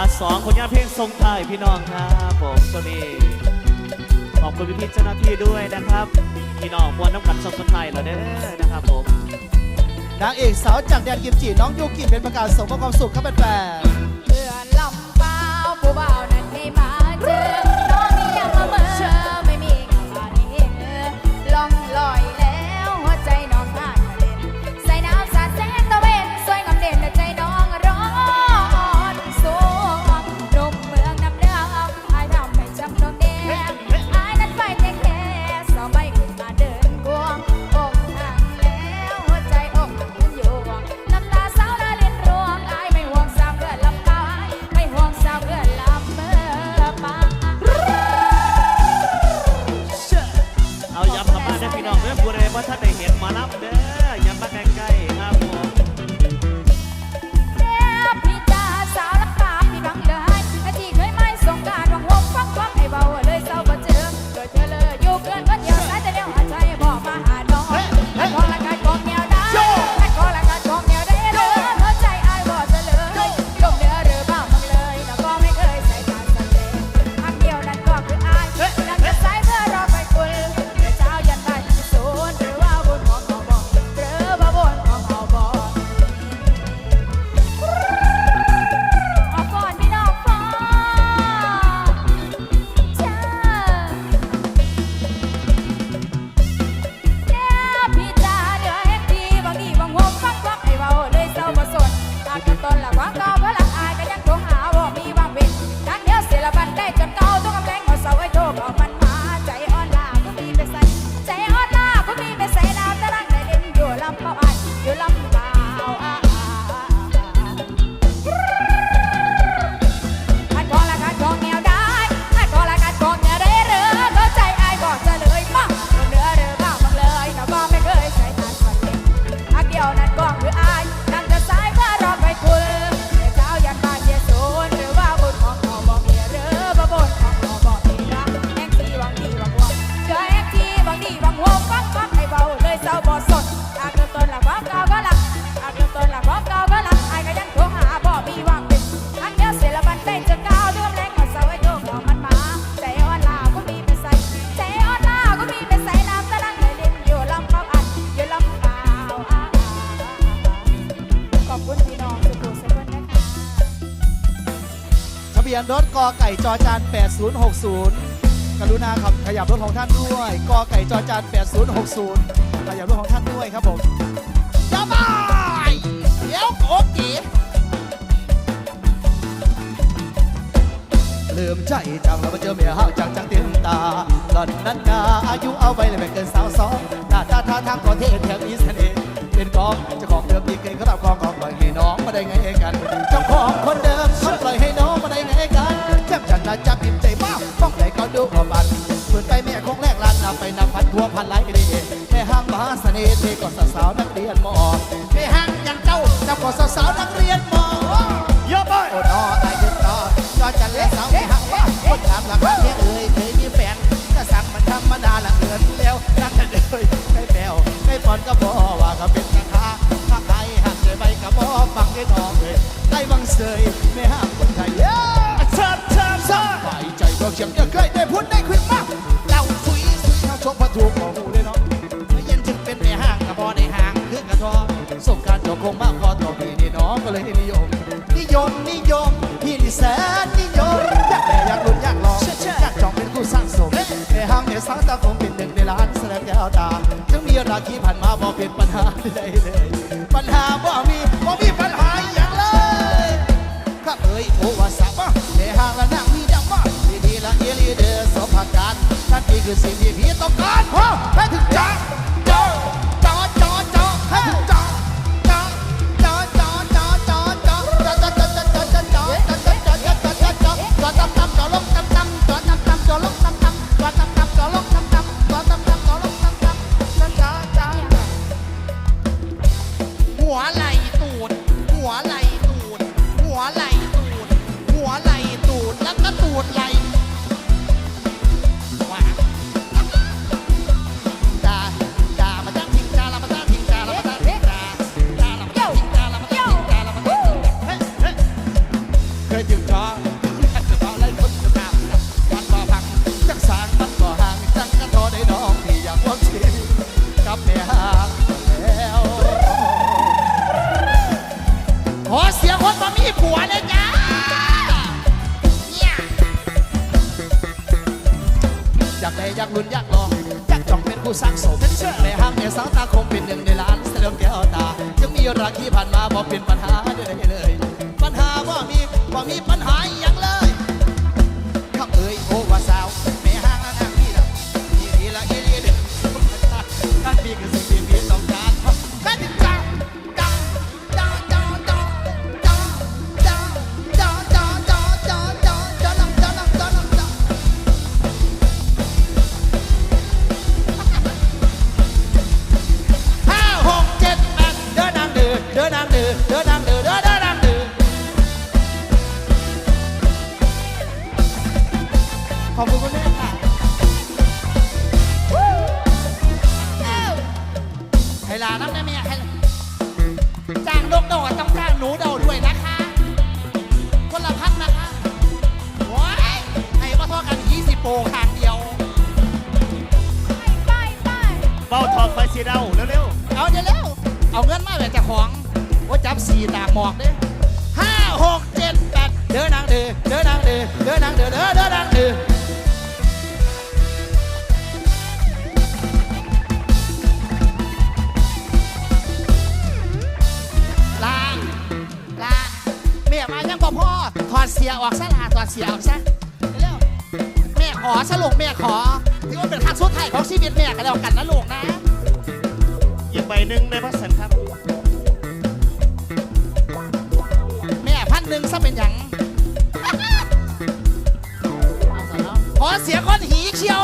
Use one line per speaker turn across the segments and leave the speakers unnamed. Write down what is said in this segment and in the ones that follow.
อ่าสองคนงานเพลงทรงไทยพี่น้องครับผมตัวนี้ขอบคุณพี่ๆเจ้าหน้าที่ด้วยนะครับ พี่น้องมวนน้ำกันทรงไทยเราเด้อนะครับผม
นางเอกสาวจากแดนกิมจิน้องยูกิเป็นประกาศส่งมอบความสุขครับแฟนๆ
เพื่อน ท่านได้เห็นมา
รับ
เด้ ร
ถกอไก่จอจาน 8060 กรุณาขับขยับรถของท่านด้วยกอไก่จอจาน 8060 ขยับรถของท่านด้วยครับผมสบายเดี๋ยวโอเคลืมใจจังแล้วมาเจอเมียห้าวจังจังเต็มตาหล่อนนั้นนาอายุเอาไปเลยไม่เกินสาวสองหน้าตาท่าทางก็เท่แถมมีเสน่ห์เป็นกองเจ้าของเดิมดีเก่งเขาทำกองกองปล่อยให้น้องมาได้ไงกันเจ้าของคนเดิม น่ห์เทก็สาวนักเรียนมอแม่ห้างยังเจ้าเจ้าก็สาวนักเรียนมอ
เยอะไป
โอ้นอตายยึดนอจอจันและสาวไม่หักว่าคนถามหลักเพียงเอ่ยเคยมีแฟนก็สั่งมันธรรมดาละเกินแล้วรักกันเลยไม่แปลวไม่ปอนก็บอกว่าก็เป็นราคาถ้าใครหักเจอไปก็บอฟังได้นองเลยไอ้บังเสยไม่ห้ามคนไทยเย้
ชัดชัดชัด
ไปใจดวงเฉียมจะเคยได้ คงมากพอต่อพี่นี่น้องก็เลยนิยม นิยมนิยมพี่นี่แสนนิยมอยากแม่อยากลุ้นอยากลองอยากจองเป็นคู่สร้างสมในห้างในสังตาคงเป็นหนึ่งในล้านแสดงแก้วตาจึงมีราคีผ่านมาบ่เป็นปัญหาใดเลย ปัญหาบ่มีบ่มีปัญหาอย่างเลยข้าเอ่ยโอวาสามาในห้างละนั่งมีดังมาดีดีละเอลีเดอร์สมผักการนั่นนี่คือสิ่งที่พี่ต้องการฮะให้ถึงจ้าา
กได้
อยากลุ้
น
อยากลองอยากจ้องเป็นผู้สร้างสมแม่ห้างในสาวตาคงเป็นหนึ่งในล้านเสริมแก้วตาจะมีรักที่ผ่านมาบอกเป็นปัญหาเด้เลย ปัญหาว่ามีว่ามีปัญหาอย่างเลย อบคุณคุณแม่ค่ะ
ให้ลาน้ำได้ไหมให้จ้างนกเดาอะต้องจ้างหนูเดาด้วยนะคะ คนละพันนะคะโอ้ยให้มาทอกัน 20 โปรคางเดียว
ไปไป
เบ้าทองไปสีเดาเร็ว
เอาเดี๋ยวเร็วเอาเงินมาแบบเจ้าของว่าจับสี่ตากหมอกเด้ห้าหกเจ็ดแปด
เดินนางเดือเดินนางเดือเดินนางเดือเดินเดินนางเดือ
อสลุกแม่ขอที่ว่าเป็นครั้งสุดท้ายของชีวิตแม่กันแล้วกันนะลูกนะ
ๆอีกใบหนึ่งในพระสันครับ
แม่พันหนึ่งซะเป็นหยังขอเสียงคนหีเขียว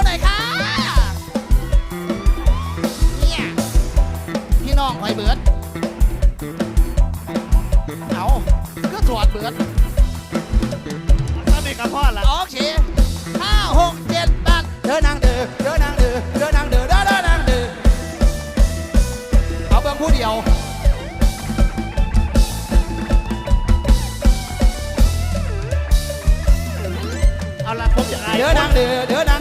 don't